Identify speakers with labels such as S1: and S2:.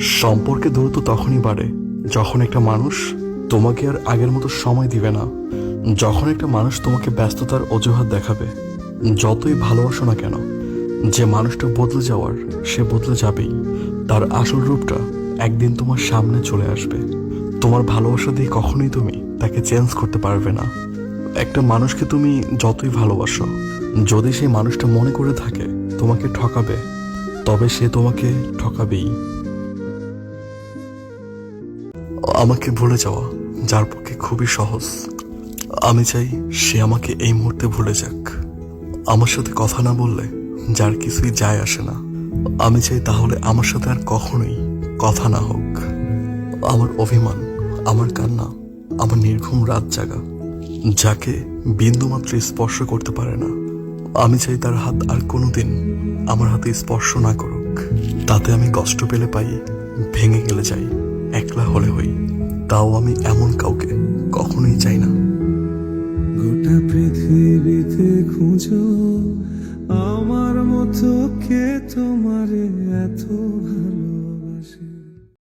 S1: সম্পর্কে দূরত্ব তখনই বাড়ে যখন একটা মানুষ তোমাকে আর আগের মতো সময় দিবে না। যখন একটা মানুষ তোমাকে ব্যস্ততার অজুহাত দেখাবে, যতই ভালোবাসো না কেন, যে মানুষটা বদলে যাওয়ার, সে বদলে যাবেই। তার আসল রূপটা একদিন তোমার সামনে চলে আসবে। তোমার ভালোবাসা দিয়ে কখনোই তুমি তাকে চেঞ্জ করতে পারবে না। একটা মানুষকে তুমি যতই ভালোবাসো, যদি সেই মানুষটা মনে করে থাকে তোমাকে ঠকাবে, তবে সে তোমাকে ঠকাবেই। আমাকে ভুলে যাওয়া যার পক্ষে খুবই সহজ। আমি চাই সে আমাকে এই মুহূর্তে ভুলে যাক। আমার সাথে কথা না বললে যার কিছুই যায় আসে না। আমি চাই তাহলে আমার সাথে আর কখনোই কথা না হোক। আমার অভিমান, আমার কান্না, আমার নির্ঘুম রাত জাগা, যাকে বিন্দুমাত্র স্পর্শ করতে পারে না। আমি চাই তার হাত আর কোনোদিন আমার হাতে স্পর্শ না করুক। তাতে আমি কষ্ট পেলে পাই, ভেঙে গেলে যাই। একলা হলে হই, তাও আমি এমন কাউকে কখনোই চাই না।
S2: গোটা পৃথিবীতে খুঁজো, আমার মতো কে তোমার এত ভালো?